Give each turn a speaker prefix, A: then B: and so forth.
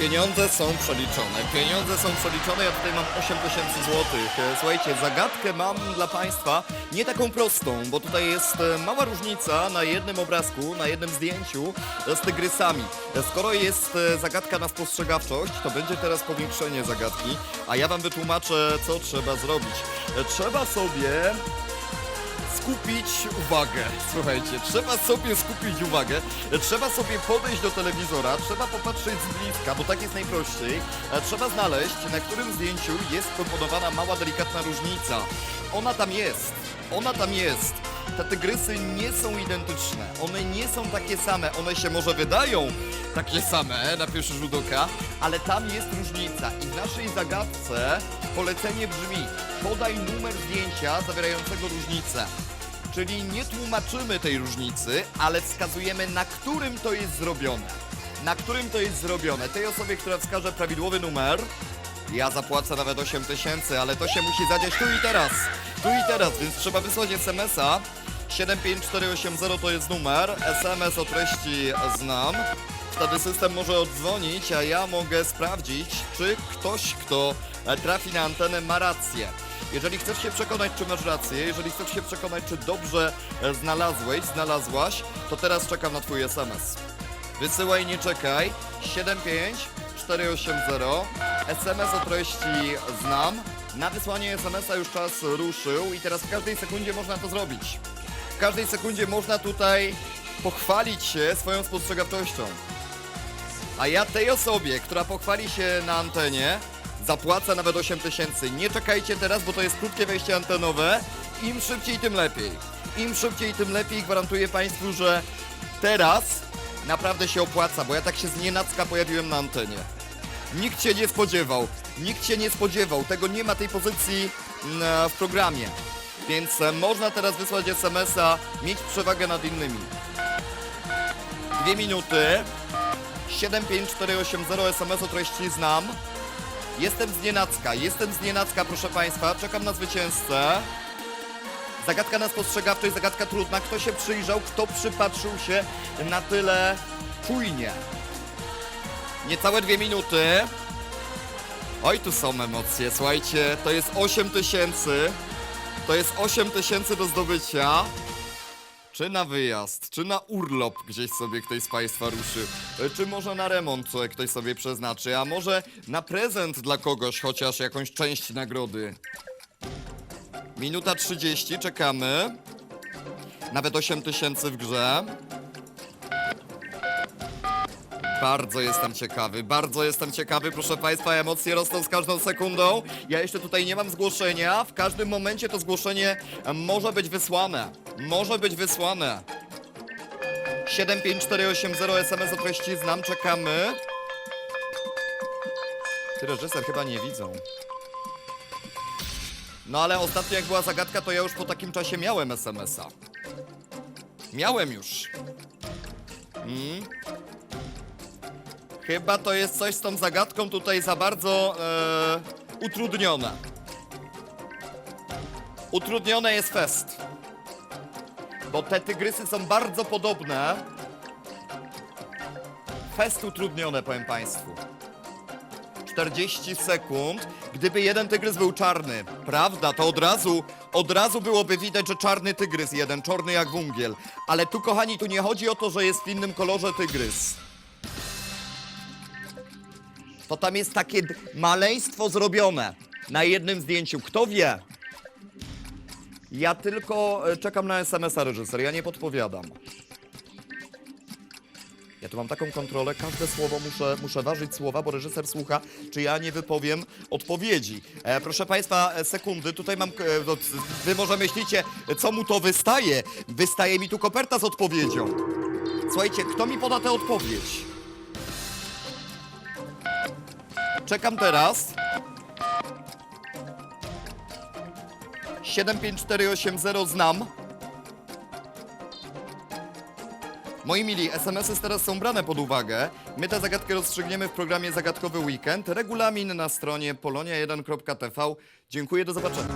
A: Pieniądze są przeliczone. Pieniądze są przeliczone. Ja tutaj mam 8 tysięcy złotych. E, Słuchajcie, zagadkę mam dla Państwa nie taką prostą, bo tutaj jest e, mała różnica na jednym obrazku, na jednym zdjęciu e, z tygrysami. Skoro jest zagadka na spostrzegawczość, to będzie teraz powiększenie zagadki, a ja Wam wytłumaczę, co trzeba zrobić. Trzeba sobie skupić uwagę. Słuchajcie, trzeba sobie skupić uwagę, trzeba sobie podejść do telewizora, trzeba popatrzeć z bliska, bo tak jest najprościej. E, Trzeba znaleźć, na którym zdjęciu jest komponowana mała, delikatna różnica. Ona tam jest, ona tam jest. Te tygrysy nie są identyczne, one nie są takie same, one się może wydają takie same na pierwszy rzut oka, ale tam jest różnica i w naszej zagadce polecenie brzmi podaj numer zdjęcia zawierającego różnicę. Czyli nie tłumaczymy tej różnicy, ale wskazujemy na którym to jest zrobione. Na którym to jest zrobione. Tej osobie, która wskaże prawidłowy numer, ja zapłacę nawet 8 tysięcy, ale to się musi zadziać tu i teraz. Tu i teraz, więc trzeba wysłać SMS-a. 75480 to jest numer. SMS o treści znam. Wtedy system może oddzwonić, a ja mogę sprawdzić, czy ktoś, kto trafi na antenę, ma rację. Jeżeli chcesz się przekonać, czy masz rację, jeżeli chcesz się przekonać, czy dobrze znalazłeś, znalazłaś, to teraz czekam na twój SMS. Wysyłaj, nie czekaj. 75480. SMS o treści znam. Na wysłanie SMS-a już czas ruszył i teraz w każdej sekundzie można to zrobić. W każdej sekundzie można tutaj pochwalić się swoją spostrzegawczością. A ja tej osobie, która pochwali się na antenie, zapłacę nawet 8 tysięcy. Nie czekajcie teraz, bo to jest krótkie wejście antenowe. Im szybciej, tym lepiej. Im szybciej, tym lepiej. Gwarantuję Państwu, że teraz naprawdę się opłaca, bo ja tak się znienacka pojawiłem na antenie. Nikt się nie spodziewał. Nikt się nie spodziewał. Tego nie ma tej pozycji mm, w programie. Więc e, można teraz wysłać SMS-a, mieć przewagę nad innymi. Dwie minuty. 75480 SMS o treści znam. Jestem z Nienacka, jestem z Nienacka, proszę Państwa, czekam na zwycięzcę. Zagadka na spostrzegawczość, zagadka trudna. Kto się przyjrzał, kto przypatrzył się na tyle czujnie. Niecałe dwie minuty. Oj, tu są emocje, słuchajcie, to jest 8 tysięcy. To jest 8 tysięcy do zdobycia. Czy na wyjazd, czy na urlop gdzieś sobie ktoś z Państwa ruszy, E, czy może na remont e, ktoś sobie przeznaczy, a może na prezent dla kogoś, chociaż jakąś część nagrody. Minuta 30, czekamy. Nawet 8 tysięcy w grze. Bardzo jestem ciekawy, bardzo jestem ciekawy, proszę Państwa, emocje rosną z każdą sekundą. Ja jeszcze tutaj nie mam zgłoszenia, w każdym momencie to zgłoszenie może być wysłane. Może być wysłane. 75480 SMS o treści znam, czekamy. Ty reżyser chyba nie widzą. No ale ostatnio jak była zagadka, to ja już po takim czasie miałem SMS-a. Miałem już. Mm. Chyba to jest coś z tą zagadką tutaj za bardzo e, utrudnione. Utrudnione jest fest. Bo te tygrysy są bardzo podobne. Fest utrudnione, powiem Państwu. 40 sekund. Gdyby jeden tygrys był czarny, prawda, to od razu, od razu byłoby widać, że czarny tygrys jeden, czarny jak wungiel. Ale tu, kochani, tu nie chodzi o to, że jest w innym kolorze tygrys. To tam jest takie maleństwo zrobione na jednym zdjęciu. Kto wie? Ja tylko e, czekam na SMS-a reżyser, ja nie podpowiadam. Ja tu mam taką kontrolę, każde słowo muszę, muszę ważyć słowa, bo reżyser słucha, czy ja nie wypowiem odpowiedzi. E, proszę Państwa, e, sekundy, tutaj mam, e, no, wy może myślicie, co mu to wystaje? Wystaje mi tu koperta z odpowiedzią. Słuchajcie, kto mi poda tę odpowiedź? Czekam teraz. 75480 znam. Moi mili, SMS-y teraz są brane pod uwagę. My tę zagadkę rozstrzygniemy w programie Zagadkowy Weekend. Regulamin na stronie polonia1.tv. Dziękuję, do zobaczenia.